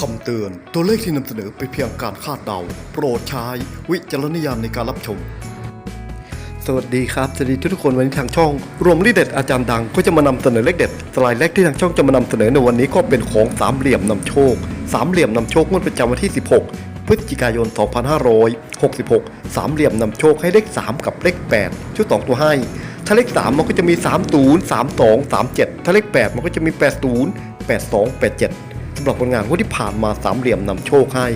คำเตือน ตัวเลขที่นำเสนอเป็นเพียงการคาดเดา โปรดใช้วิจารณญาณในการรับชม สวัสดีครับ สวัสดีทุกคนวันนี้ทางช่อง รวมลีเด็ดอาจารย์ดังก็จะมานำเสนอเลขเด็ดสไลด์แรกที่ทางช่องจะมานำเสนอในวันนี้ก็เป็นของสามเหลี่ยมนำโชคสามเหลี่ยมนำโชคงวดประจำวันที่ 16 พฤศจิกายน 2566 สามเหลี่ยมนำโชคให้เลข 3 กับเลข 8 ชุด 2 ตัวให้ถ้าเลข 3 มันก็จะมี 3 0 3 2 3 7 ถ้าเลข 8 มันก็จะมี 8 0 8 2 8 7สำหรับผลงานงวดที่ผ่านมาสามเหลี่ยมนำโชคให้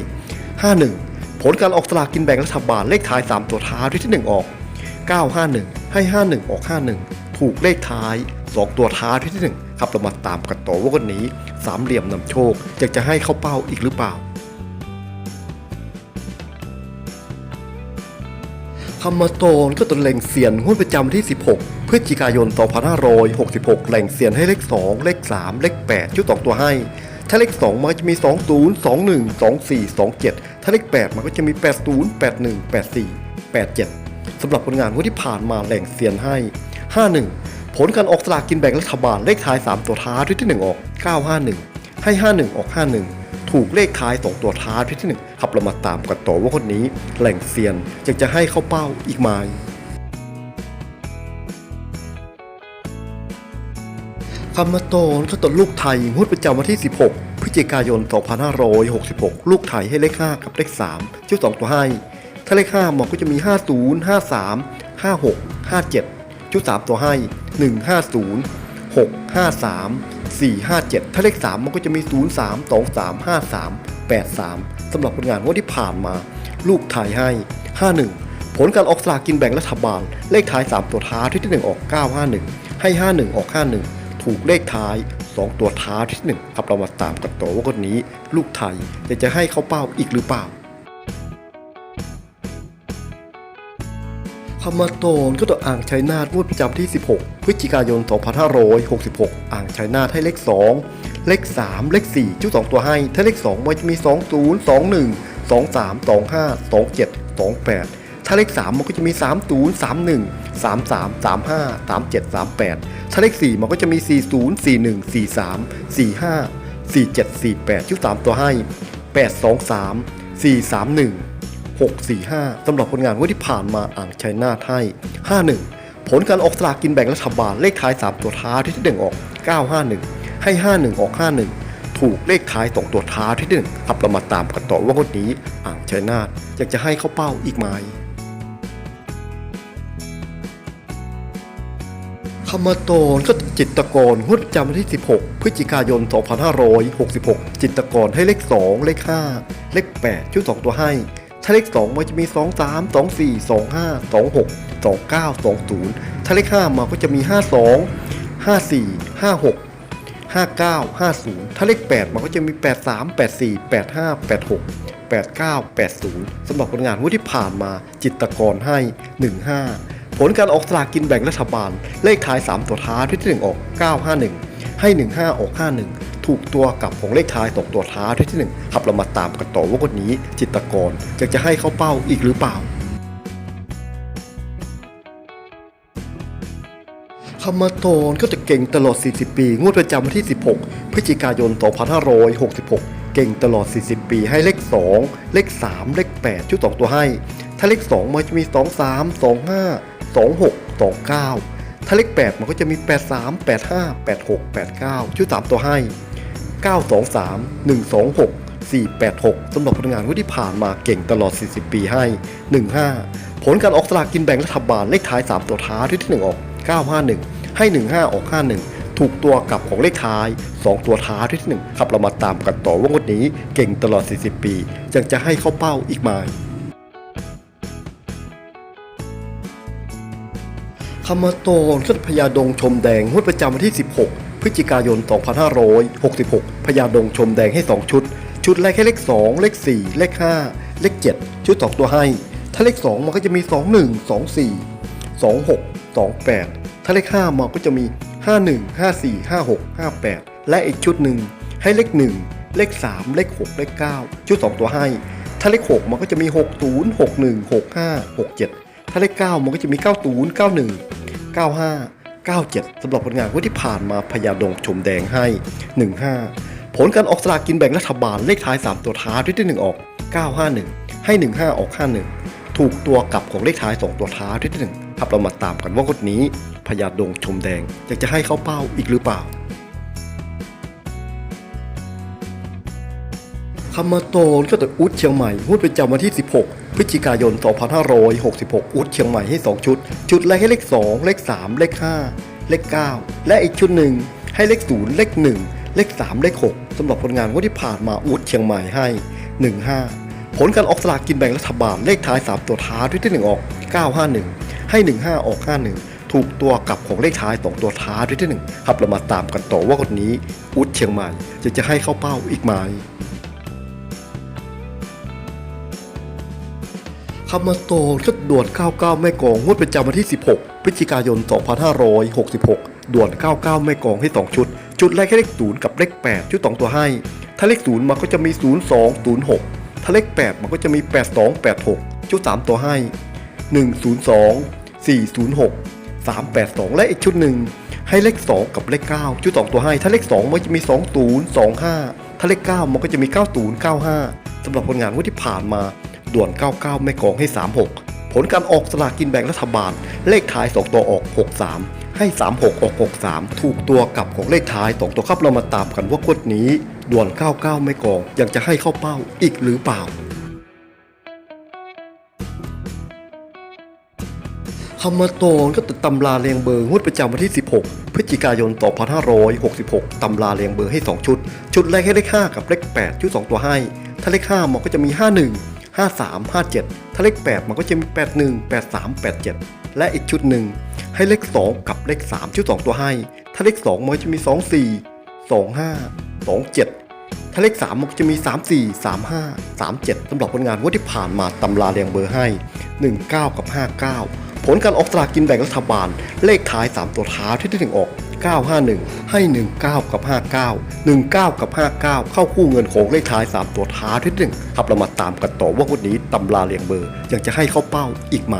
51 ผลการออกสลากกินแบ่งรัฐบาลเลขท้าย 3 ตัวท้ายที่ 1 ออก 951 ให้ 51 ออก 51 ถูกเลขท้าย 2 ตัวท้ายที่ 1 ครับเรามาตามกันต่อว่าวันนี้สามเหลี่ยมนำโชคจะจะให้เข้าเป้าอีกหรือเปล่าคำมาโตนก็ตัวแหล่งเสียนงวดประจำที่ 16 พฤศจิกายน 2566 แหล่งเสียนให้เลข 2 เลข 3 เลข 8 ชุด2ตัวให้ ถ้าเลข 2 มันก็จะมี 20 21 24 27 ถ้าเลข 8 มันก็จะมี 80 81 84 87 สำหรับผลงานที่ผ่านมาแหล่งเสียนให้ 51 ผลการออกสลากกินแบ่งรัฐบาลเลขท้าย 3 ตัวท้ายที่ 1 ออก 951 ให้ 51 ออก 51 ถูกเลขท้าย 2 ตัวท้ายที่1ครับเรามาตามกันต่อว่าคนนี้แหล่งเซียนจะจะให้เข้าเป้าอีกไหม คำมาโตนก็ตนลูกไทยงวดประจำวันที่ 16 พฤศจิกายน 2566 ลูกไทยให้เลข 5 กับเลข3ชุด2ตัวให้ ถ้าเลข 5 หมันก็จะมี 50 53 56 57ชุด3ตัวให้ 150 653 457 ถ้าเลข 3 มันก็จะมี 03 23 53 83 สำหรับผลงานงวดที่ผ่านมา ลูกถ่ายให้ 51 ผลการออกสลากกินแบ่งรัฐบาล เลขท้าย 3 ตัวท้ายที่ที่ 1 ออก 951 ให้ 51 ออก 51 ถูกเลขท้าย 2 ตัวท้ายที่ 1 ครับเรามาตามกันต่อว่าคนนี้ ลูกไทยจะจะให้เข้าเป้าอีกหรือเปล่าคำมาโตนก็ต่ออ่างชัยนาทงวดประจำที่ 16 พฤศจิกายน 2566 อ่างชัยนาทให้เลข 2 เลข 3 เลข 4 ชุด 2 ตัวให้ ถ้าเลข 2 มันจะมี 20 21 23 25 27 28 ถ้าเลข 3 มันก็จะมี 30 31 33 35 37 38 ถ้าเลข 4 มันก็จะมี 40 41 43 45 47 48 ชุด 3 ตัวให้ 823 431 645สำหรับผลงานงวดที่ผ่านมาอ่างชัยนาทให้ 51 ผลการออกสลากกินแบ่งรัฐบาลเลขท้าย 3 ตัวท้ายที่ที่1ออก 951 ให้ 51 ออก 51ถูกเลขท้าย2ตัวท้าที่ที่1ครับเรามาตามกันต่อว่างวดนี้ อ่างชัยนาทอยากจะให้เข้าเป้าอีกไหม คำมโตนก็จิตรกรงวดประจำวันที่ 16 พฤศจิกายน 2566 จิตรกรให้เลข 2 เลข 5 เลข 8 ชุด 2 ตัวให้ ถ้าเลข 2 มันจะมี 2 3 2 4 2 5 2 6 2 9 2 0 ถ้าเลข 5มันก็จะมี 52 54 56 59 50 ถ้าเลข 8 มันก็จะมี 83 84 85 86 89 80 สำหรับผลงานงวดที่ผ่านมาจิตรกรให้ 15 ผลการออกสลากกินแบ่งรัฐบาล เลขท้าย 3 ตัวท้ายที่ 1 ออก 951 ให้ 15 ออก 51 ถูกตัวกับของเลขท้ายตกตัวท้ายที่1ครับเรามาตามกันต่อว่าวันนี้ จิตรกรจะจะให้เข้าเป้าอีกหรือเปล่าคำมาโตนก็จะเก่งตลอด 40 ปี งวดประจำวันที่ 16 พฤศจิกายน 2566 เก่งตลอด 40 ปี ให้เลข 2 เลข 3 เลข 8 ชุด 2 ตัวให้ ถ้าเลข 2 มันจะมี 23 25 29 ถ้าเลข8 มันก็จะมี 83 85 86 89ชุด3ตัวให้ 923 126 486 สำหรับพนักงานที่ผ่านมาเก่งตลอด 40 ปีให้ 15 ผลการออกสลากกินแบ่งรัฐบาลเลขท้าย 3 ตัวท้ายที่ 1 ออก 951 ให้ 15 ออก 51 ถูกตัวกลับของเลขท้าย 2 ตัวท้ายที่ 1 ครับเรามาตามกันต่อว่างวดนี้เก่งตลอด 40 ปียังจะให้เข้าเป้าอีกไหม คำมาโตนก็พญาดงชมแดงงวดประจำวันที่ 16 พฤศจิกายน 2566 พญาดงชมแดงให้ 2 ชุด ชุดแรกให้เลข 2 เลข 4 เลข 5 เลข 7 ชุด 2 ตัวให้ ถ้าเลข 2 มันก็จะมี 21 24 26 28 ถ้าเลข 5 มันก็จะมี 51 54 56 58 และอีกชุดหนึ่งให้เลข 1 เลข 3 เลข 6 เลข 9 ชุด 2 ตัวให้ ถ้าเลข 6 มันก็จะมี 60 61 65 67 ถ้าเลข9มันก็จะมี 90 91 95 97สำหรับผลงานงวดที่ผ่านมาพญาดงชมแดงให้ 15 ผลการออกสลากกินแบ่งรัฐบาลเลขท้าย 3 ตัวท้ายที่ที่1ออก 951 ให้ 15 ออก 51 ถูกตัวกลับของเลขท้าย 2 ตัวท้ายที่ที่1ครับเรามาตามกันว่างวดนี้พญาดงชมแดงอยากจะให้เข้าเป้าอีกหรือเปล่า คำมาโตนก็แต่อุดเชียงใหม่งวดประจำวันที่ 16 พฤศจิกายน 2566 อุดเชียงใหม่ให้ 2 ชุด ชุดแรกให้เลข 2 เลข 3 เลข 5 เลข 9 และอีกชุดหนึ่งให้เลข 0 เลข 1 เลข 3 เลข 6สำหรับผลงานงวดที่ผ่านมาอุดเชียงใหม่ให้ 15 ผลการออกสลากกินแบ่งรัฐบาลเลขท้าย 3 ตัวท้ายที่ที่ 1 ออก 951 ให้ 15 ออก 51ถูกตัวกลับของเลขท้าย2ตัวท้ายที่ที่1ครับเรามาตามกันต่อว่าคนนี้ อุดเชียงใหม่จะจะให้เข้าเป้าอีกไหม คำมาโตนก็ด่วน99แม่กองงวดประจำวันที่ 16 พฤศจิกายน 2566 ด่วน 99แม่กองให้ 2 ชุด ชุดแรกให้เลข0กับเลข8 ชุด 2 ตัวให้ ถ้าเลข0มันก็จะมี 02 06 ถ้าเลข 8 มันก็จะมี 82 86 ชุด 3 ตัวให้ 102 406 382 และอีกชุดหนึ่งให้เลข 2 กับเลข 9 ชุด 2 ตัวให้ ถ้าเลข 2 มันจะมี 20 25 ถ้าเลข 9 มันก็จะมี 90 95สำหรับผลงานงวดที่ผ่านมา ด่วน 99ไม่กองให้ 36 ผลการออกสลากกินแบ่งรัฐบาล เลขท้าย 2 ตัวออก 63 ให้ 36 ออก 63 ถูกตัวกับของเลขท้าย 2 ตัวครับเรามาตามกันว่ากดนี้ ด่วน 99ไม่กองยังจะให้เข้าเป้าอีกหรือเปล่าคำมาโตนก็ติดตำราเรียงเบอร์งวดประจำวันที่ 16 พฤศจิกายน 2566 ตำราเรียงเบอร์ให้ 2 ชุด ชุดแรกให้เลข 5 กับเลข 8 ชุด 2 ตัวให้ ถ้าเลข 5 มันก็จะมี 51 53 57 ถ้าเลข 8 มันก็จะมี 81 83 87 และอีกชุดหนึ่งให้เลข 2 กับเลข 3 ชุด 2 ตัวให้ ถ้าเลข 2 มันจะมี 24 25 27 ถ้าเลข 3 มันจะมี 3 4 3 5 3 7สำหรับผลงานวดที่ผ่านมาตำราเรียงเบอร์ให้ 19 กับ 59 ผลการออกสลากกินแบ่งรัฐบาล เลขท้าย 3 ตัวท้ายที่ถึงออก 951 ให้ 19 กับ 59 19 กับ 59 เข้าคู่เงินของเลขท้าย 3 ตัวท้ายที่ถึงครับเรามาตามกันต่อว่าวันนี้ตำราเรียงเบอร์ยังจะให้เข้าเป้าอีกไหม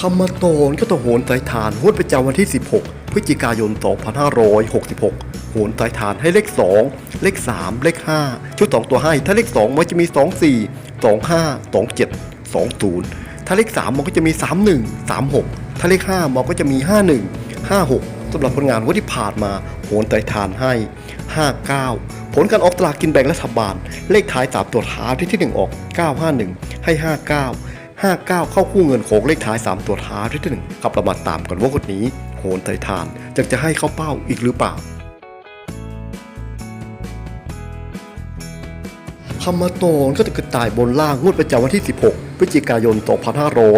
คำมาโตนก็ต้องโหนสายทานงวดประจำวันที่ 16 พฤศจิกายน 2566โหนสายทานให้เลข 2 เลข 3 เลข 5 ชุด 2 ตัวให้ ถ้าเลข 2 มันจะมี 24 25 27 20 ถ้าเลข 3 มันก็จะมี 31 36 ถ้าเลข 5 มันก็จะมี 51 56สำหรับผลงานวันที่ผ่านมาโหนสายทานให้ 59 ผลการออกตลากกินแบ่งรัฐบาล เลขท้าย 3 ตัวท้ายที่ที่ 1 ออก 951 ให้ 59 59 เข้าคู่เงินโขงเลขท้าย 3 ตัวท้ายที่หนึ่งครับเรามาตามกันว่าคนนี้โหนไททานจะจะให้เข้าเป้าอีกหรือเปล่า คำมาโตนก็จะกระต่ายบนล่างงวดประจำวันที่ 16 พฤศจิกายน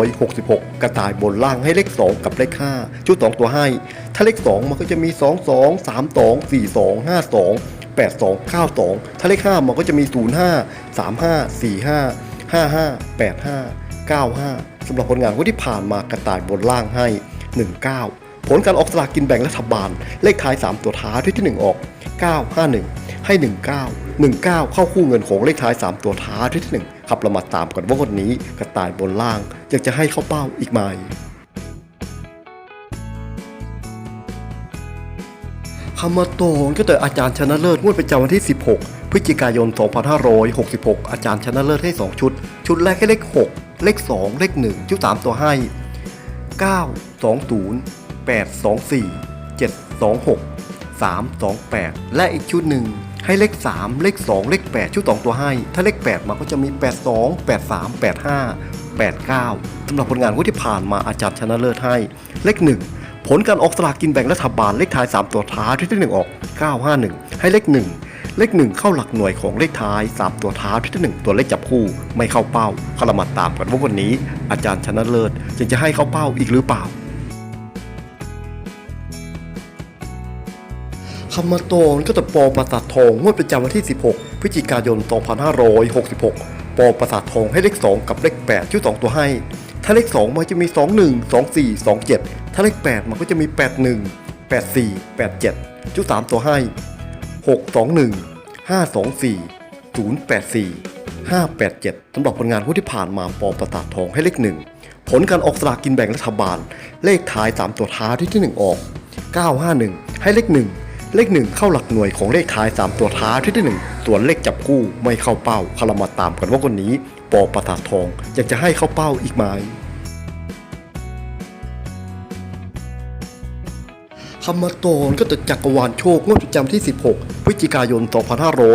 2566 กระต่ายบนล่างให้เลข 2 กับเลข 5 ชุด 2 ตัวให้ ถ้าเลข 2 มันก็จะมี 2 2 3 2 4 2 5 2 8 2 9 2 ถ้าเลข 5 มันก็จะมี 05 35 45 55 85 95สำหรับผลงานงวดที่ผ่านมากระต่ายบนล่างให้ 19 ผลการออกสลากกินแบ่งรัฐบาล เลขท้าย 3 ตัวท้ายที่ที่ 1 ออก 951 ให้ 19 19 เข้าคู่เงินของเลขท้าย 3 ตัวท้ายที่ 1 ครับเรามาตามกันว่าคนนี้กระต่ายบนล่างอยากจะให้เข้าเป้าอีกไหมคำมาโตนก็แต่อาจารย์ชนะเลิศงวดประจำวันที่ 16 พฤศจิกายน 2566 อาจารย์ชนะเลิศให้ 2 ชุด ชุดแรกให้เลข 6 เลข 2 เลข 1 ชุด 3 ตัวให้ 9 20 8 24 7 26 3 28 และอีกชุดหนึ่ง ให้เลข 3 เลข 2 เลข 8 ชุด 2 ตัวให้ ถ้าเลข 8มันก็จะมี 82 83 85 89สำหรับผลงานงวดที่ผ่านมาอาจารย์ชนะเลิศให้ เลข 1 ผลการออกสลากกินแบ่งรัฐบาลเลขท้าย 3 ตัวท้ายที่ที่ 1 ออก 951 ให้เลข 1 เลข 1 เข้าหลักหน่วยของเลขท้าย 3 ตัวท้ายที่ที่ 1 ตัวเลขจับคู่ไม่เข้าเป้าคารามาตามกันว่าวันนี้ อาจารย์ชนะเลิศจะจะให้เข้าเป้าอีกหรือเปล่า คำมาโตนก็จะปอประสาททองงวดประจำวันที่ 16 พฤศจิกายน 2566 ปอประสาททองให้เลข 2 กับเลข 8ชุด2ตัวให้ ถ้าเลข 2 มันจะมี 21 24 27 ถ้าเลข 8 มันก็จะมี 81 84 87 ชุด 3 ตัวให้ 621 524 084 587สำหรับผลงานงวดที่ผ่านมาปอประสาททองให้เลข 1 ผลการออกสลากกินแบ่งรัฐบาล เลขท้าย 3 ตัวท้ายที่ที่ 1 ออก 951 ให้เลข 1 เลข 1 เข้าหลักหน่วยของเลขท้าย 3 ตัวท้ายที่ที่1ส่วนเลขจับคู่ไม่เข้าเป้าคารมาตามกันว่าคนนี้ปอประสาททองอยากจะให้เข้าเป้าอีกไหมคำมาตอนก็จะจักรวาลโชคงวดประจำที่ 16 พฤศจิกายน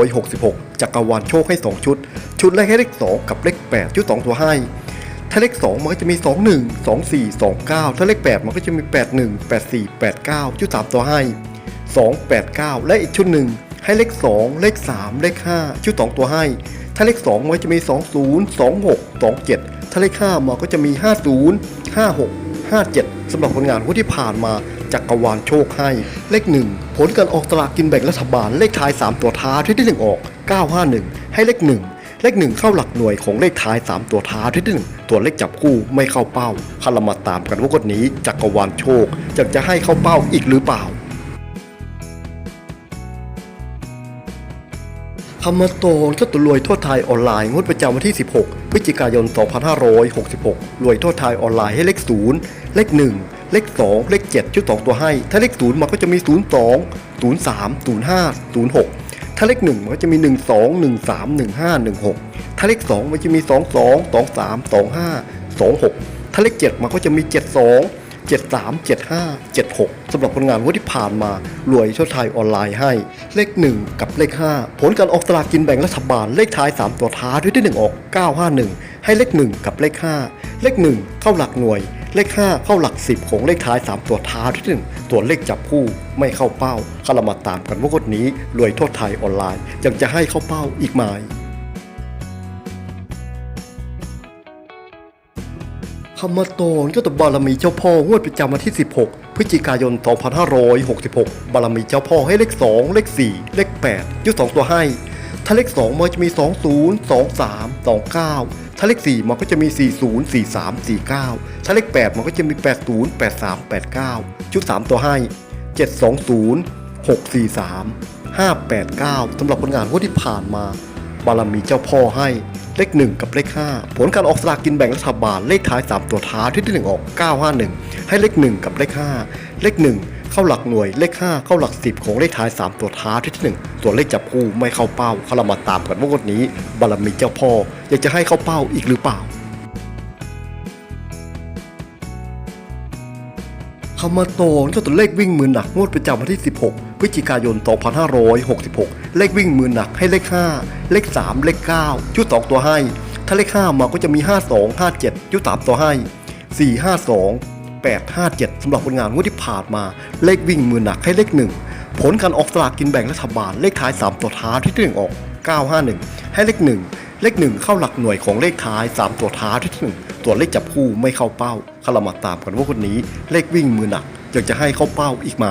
2566 จักรวาลโชคให้ 2 ชุด ชุดแรกให้เลข 2 กับเลข 8 ชุด 2 ตัวให้ ถ้าเลข 2 มันก็จะมี 21 24 29 ถ้าเลข 8 มันก็จะมี 81 84 89 ชุด 3 ตัวให้ 2 89 และอีกชุดหนึ่งให้เลข 2 เลข 3 เลข 5 ชุด 2 ตัวให้ ถ้าเลข 2 มันจะมี 20 26 27 ถ้าเลข 5มันก็จะมี 50 56 57สำหรับผลงานงวดที่ผ่านมาจักรวาลโชคให้ เลข 1 ผลการออกสลากกินแบ่งรัฐบาลเลขท้าย 3 ตัวท้ายที่ที่ 1 ออก 951 ให้เลข 1เลข1เข้าหลักหน่วยของเลขท้าย 3 ตัวท้ายที่ที่1ตัวเลขจับคู่ไม่เข้าเป้าคารามาตามกันว่ากดนี้จักรวาลโชคจะจะให้เข้าเป้าอีกหรือเปล่า คำมาโตนก็ตัวรวยทั่วไทยออนไลน์งวดประจำวันที่ 16 พฤศจิกายน 2566 รวยทั่วไทยออนไลน์ให้เลข 0 เลข 1 เลข 2 เลข 7 ชุด 2 ตัวให้ ถ้าเลข 0 มันก็จะมี 02 03 05 06 ถ้าเลข 1 มันก็จะมี 12 13 15 16 ถ้าเลข 2 มันจะมี 22 23 25 26 ถ้าเลข 7 มันก็จะมี 72 73 75 76 สำหรับผลงานงวดที่ผ่านมา รวยทั่วไทยออนไลน์ให้ เลข 1 กับเลข 5 ผลการออกสลากกินแบ่งรัฐบาลเลขท้าย 3 ตัวท้ายด้วยที่ 1 ออก 951 ให้เลข 1 กับเลข 5 เลข 1 เข้าหลักหน่วย เลข 5 เข้าหลัก 10 ของเลขท้าย 3 ตัวท้ายที่ 1 ตัวเลขจับคู่ไม่เข้าเป้าคารามาตามกันว่างวดนี้รวยทั่วไทยออนไลน์ยังจะให้เข้าเป้าอีกไหม คำมโตนก็ตบบารมีเจ้าพ่องวดประจำวันที่ 16 พฤศจิกายน 2566 บารมีเจ้าพ่อให้เลข 2 เลข 4 เลข 8ยุด2ตัวให้ ถ้าเลข 2 มันจะมี 20 23 29 ถ้าเลข 4 มันก็จะมี 40 43 49 ถ้าเลข 8 มันก็จะมี 80 83 89 ชุด 3 ตัวให้ 720 643 589สำหรับผลงานงวดที่ผ่านมา บารมีเจ้าพ่อให้ เลข 1 กับเลข 5 ผลการออกสลากกินแบ่งรัฐบาลเลขท้าย 3 ตัวท้ายที่ที่1ออก 951 ให้เลข 1 กับเลข 5 เลข 1 เข้าหลักหน่วยเลข 5 เข้าหลัก 10 ของเลขท้าย 3 ตัวท้ายที่ที่ 1 ส่วนเลขจับคู่ไม่เข้าเป้าเขาเรามาตามกันว่างวดนี้ บารมีเจ้าพ่ออยากจะให้เข้าเป้าอีกหรือเปล่าคำมาโตนก็ตัวเลขวิ่งมือหนักงวดประจำวันที่ 16 พฤศจิกายน 2566 เลขวิ่งมือหนักให้เลข 5 เลข 3 เลข 9 ชุด 2 ตัวให้ ถ้าเลข 5 มาก็จะมี 52 57 ชุด 3 ตัวให้ 4 52 8 57สำหรับผลงานงวดที่ผ่านมา เลขวิ่งมือหนักให้เลข 1 ผลการออกสลากกินแบ่งรัฐบาลเลขท้าย 3 ตัวท้ายที่1ออก 951 ให้เลข 1 เลข 1 เข้าหลักหน่วยของเลขท้าย 3 ตัวท้ายที่1ตัวเลขจับคู่ไม่เข้าเป้าคารามาตามกันว่าคนนี้เลขวิ่งมือหนักอยากจะให้เข้าเป้าอีกไหม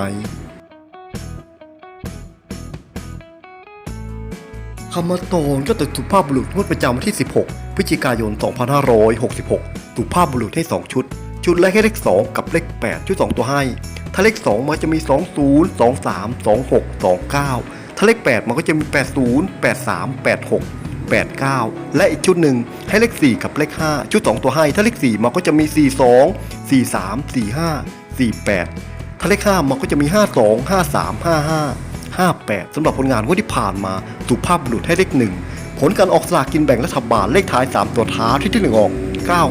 คำมาโตนก็ตึกสุภาพบุรุษงวดประจำวันที่ 16 พฤศจิกายน 2566 สุภาพบุรุษให้ 2 ชุด ชุดแรกให้เลข 2 กับเลข 8 ชุด 2 ตัวให้ ถ้าเลข 2 มันจะมี 20 23 26 29 ถ้าเลข 8 มันก็จะมี 80 83 86 89 และอีกชุดหนึ่งให้เลข 4 กับเลข 5 ชุด 2 ตัวให้ ถ้าเลข 4 มันก็จะมี 42 43 45 48 ถ้าเลข 5 มันก็จะมี 52 53 55 58สำหรับผลงานงวดที่ผ่านมาสุภาพบุรุษให้เลข1ผลการออกสลากกินแบ่งรัฐบาลเลขท้าย 3 ตัวท้ายที่ที่ 1 ออก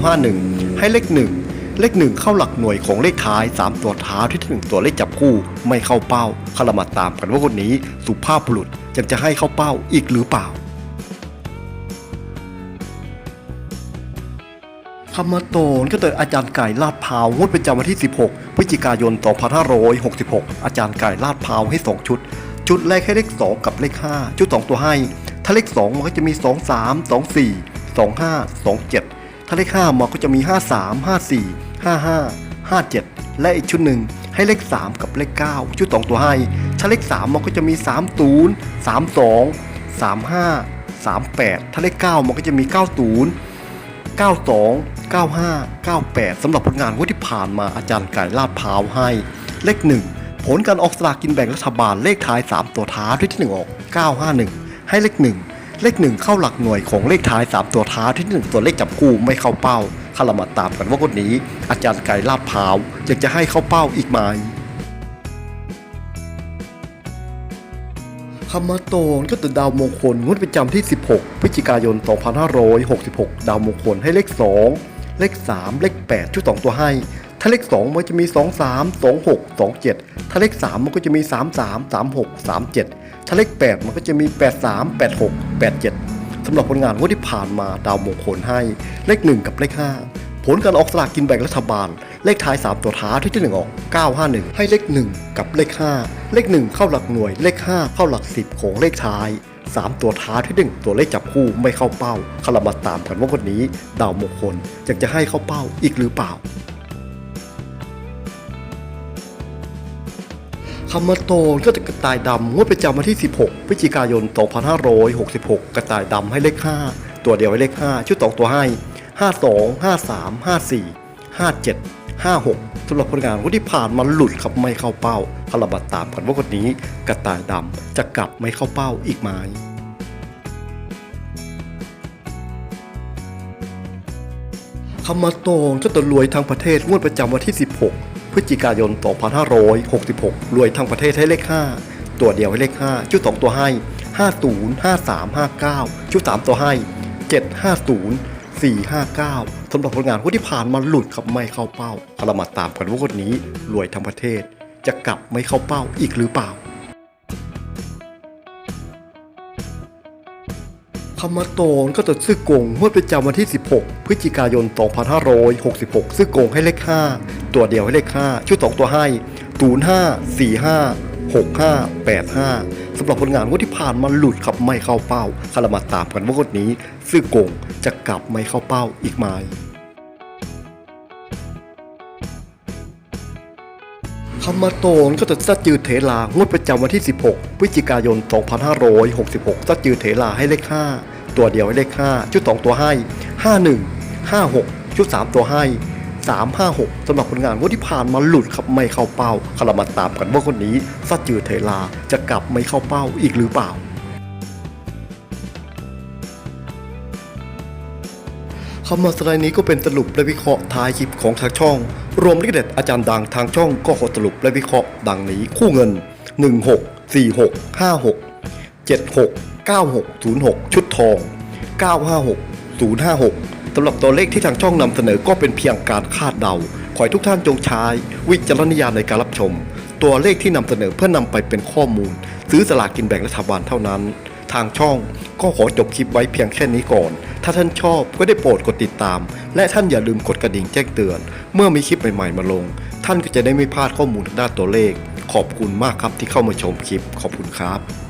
951 ให้เลข 1 เลข 1 เข้าหลักหน่วยของเลขท้าย 3 ตัวท้ายที่ที่ 1 ตัวเลขจับคู่ไม่เข้าเป้าคารมาตามกันว่าคนนี้สุภาพบุรุษยังจะให้เข้าเป้าอีกหรือเปล่าคำมโตนก็เติดอาจารย์ไก่ลาดพาวงวดประจำวันที่ 16 พฤศจิกายน 2566 อาจารย์ไก่ลาดพาวให้ 2 ชุด ชุดแรกให้เลข 2 กับเลข5ชุด 2 ตัวให้ ถ้าเลข 2 มันก็จะมี 2 3 2 4 2 5 2 7 ถ้าเลข 5 มันก็จะมี 5 3 5 4 5 5 5 7 และอีกชุดหนึ่งให้เลข 3 กับเลข 9 ชุด 2 ตัวให้ ถ้าเลข 3 มันก็จะมี 3 0 3 2 3 5 3 8 ถ้าเลข 9 มันก็จะมี 90 92 95 98สำหรับผลงานงวดที่ผ่านมาอาจารย์ไก่ลาดพร้าวให้ เลข 1 ผลการออกสลากกินแบ่งรัฐบาลเลขท้าย 3 ตัวท้ายด้วยที่ 1 ออก 951 ให้เลข 1 เลข 1 เข้าหลักหน่วยของเลขท้าย 3 ตัวท้ายที่ 1 ตัวเลขจับคู่ไม่เข้าเป้าข้ารามาตามกันว่างวดนี้ อาจารย์ไก่ลาดพาวอยากจะให้เข้าเป้าอีกไหมคำมาโตนก็จะดาวมงคลงวดประจำที่ 16 พฤศจิกายน 2566 ดาวมงคลให้เลข 2 เลข 3 เลข 8 ชุด 2 ตัวให้าเลข 2 มันจะมี 2 3 2 6 2 7 ถ้าเลข 3 มันก็จะมี 3 3 3 6 3 7 ถ้าเลข 8 มันก็จะมี 8 3 8 6 8 7 สำหรับผลงานงวดที่ผ่านมาดาวมงคลให้ เลข 1 กับเลข 5 ผลการออกสลากกินแบ่งรัฐบาล เลขท้าย 3 ตัวท้ายที่ที่ 1 ออก 951 ให้เลข 1 กับเลข 5 เลข 1 เข้าหลักหน่วย เลข 5 เข้าหลัก 10 ของเลขท้าย 3 ตัวท้ายที่ 1 ตัวเลขจับคู่ไม่เข้าเป้าคารามาตามกันว่าวันนี้ ดาวมงคลจะจะให้เข้าเป้าอีกหรือเปล่า คำมาโตนก็จะกระต่ายดำงวดประจำวันที่ 16พฤศจิกายน 2566 กระต่ายดำให้เลข 5 ตัวเดียวให้เลข 5 ชุด 2 ตัวให้ 52 53 54 57 56สำหรับผลงานวันที่ผ่านมาหลุดครับไม่เข้าเป้าคาราบัตตามกันว่าคนนี้กระต่ายดำจะกลับไม่เข้าเป้าอีกไหมคำมาโตนก็จะรวยทั้งประเทศงวดประจำวันที่ 16 พฤศจิกายน 2566 รวยทั้งประเทศให้เลข 5 ตัวเดียวให้เลข 5 ชุด 2 ตัวให้ 50 53 59 ชุด 3 ตัวให้ 750 459 สำหรับผลงานงวดที่ผ่านมาหลุดครับไม่เข้าเป้าเรามาตามกันว่าคนนี้รวยทั้งประเทศจะกลับไม่เข้าเป้าอีกหรือเปล่า คำมาโตนก็จะซื้อกงเมื่อประจำวันที่ 16 พฤศจิกายน 2566 ซื้อกงให้เลข 5 ตัวเดียวให้เลข 5 ชุด 2 ตัวให้ 05 45 65 85 สำหรับผลงานงวดที่ผ่านมาหลุดขับไม่เข้าเป้าคารามาตามกันว่างวดนี้ ซื้อกงจะกลับไม่เข้าเป้าอีกไหม คำมาโตนก็จะซัดจืดเถลางวดประจำวันที่ 16 พฤศจิกายน 2566ซัดจืดเถลาให้เลข 5 ตัวเดียวให้เลข 5 ชุด 2 ตัวให้ 51 56 ชุด 3 ตัวให้ 356สำหรับผลงานงวดที่ผ่านมาหลุดครับไม่เข้าเป้าคารามาตามกันว่าคนนี้ซัดจืดเถลาจะกลับไม่เข้าเป้าอีกหรือเปล่า คำมาสไลด์นี้ก็เป็นสรุปและวิเคราะห์ท้ายคลิปของทางช่อง รวมลิขเด็ดอาจารย์ดังทางช่องก็ขอสรุปและวิเคราะห์ดังนี้คู่เงิน 16 46 56 76 96 06 ชุดทอง 956 056สำหรับตัวเลขที่ทางช่องนำเสนอก็เป็นเพียงการคาดเดา ขอให้ทุกท่านจงใช้วิจารณญาณในการรับชม ตัวเลขที่นำเสนอเพื่อนำไปเป็นข้อมูล ซื้อสลากกินแบ่งรัฐบาลเท่านั้น ทางช่อง ก็ขอจบคลิปไว้เพียงแค่นี้ก่อน ถ้าท่านชอบก็ได้โปรดกดติดตาม และท่านอย่าลืมกดกระดิ่งแจ้งเตือน เมื่อมีคลิปใหม่ๆมาลง ท่านก็จะได้ไม่พลาดข้อมูลทางด้านตัวเลข ขอบคุณมากครับที่เข้ามาชมคลิป ขอบคุณครับ